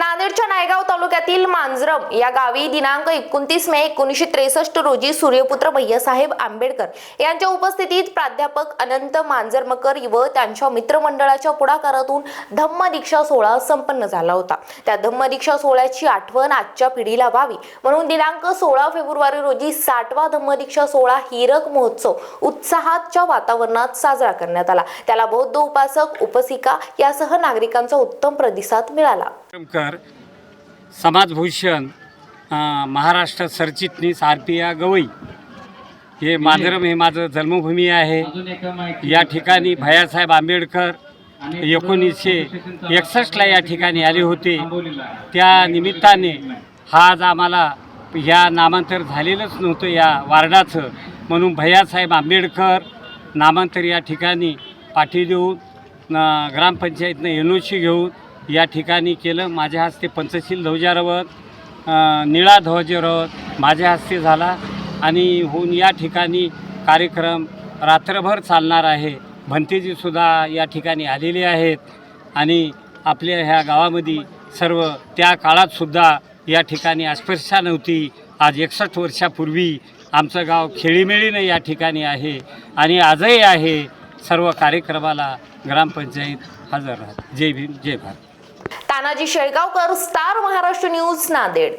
नांदेडच्या नायगाव तालुक्यातील मांजरम या गावी दिनांक एकोणतीस मे एकोणीसशे त्रेसष्ट रोजी सूर्यपुत्र भैयासाहेब आंबेडकर यांच्या उपस्थितीत प्राध्यापक अनंत मांजरमकर व त्यांच्या मित्रमंडळाच्या पुढाकारातून धम्म दीक्षा सोहळा संपन्न झाला होता. त्या धम्म दीक्षा सोहळ्याची आठवण आजच्या पिढीला व्हावी. म्हणून दिनांक सोळा फेब्रुवारी रोजी साठवा धम्म दीक्षा सोहळा हिरक महोत्सव उत्साहाच्या वातावरणात साजरा करण्यात आला. त्याला बौद्ध उपासक उपसिका यासह नागरिकांचा उत्तम प्रतिसाद मिळाला. समाजभूषण महाराष्ट्र सरचिटणीस आर पी या गवई. हे माधरम हे माझं जन्मभूमी आहे. या ठिकाणी भैयासाहेब आंबेडकर एकोणीसशे एकसष्टला या ठिकाणी आले होते. त्या निमित्ताने हा आज आम्हाला ह्या नामांतर झालेलंच नव्हतं या वार्डाचं. म्हणून भैयासाहेब आंबेडकर नामांतर या ठिकाणी पाठी देऊन ग्रामपंचायतनं एन ओ सी घेऊन या ठिकाणी केलं. माझ्या हस्ते पंचशील ध्वजारोहण निळा ध्वजारोहण माझ्या हस्ते झाला. आणि होऊन या ठिकाणी कार्यक्रम रात्रभर चालणार आहे. भंतेजीसुद्धा या ठिकाणी आलेले आहेत. आणि आपल्या ह्या गावामध्ये सर्व त्या काळातसुद्धा या ठिकाणी अस्पृश्या नव्हती. आज एकसष्ट वर्षापूर्वी आमचं गाव खेळीमेळीनं या ठिकाणी आहे. आणि आजही आहे. सर्व कार्यक्रमाला ग्रामपंचायत हजर राहत. जय भीम जय Bharat. Tanaji Shelgaonkar star Maharashtra news Nanded.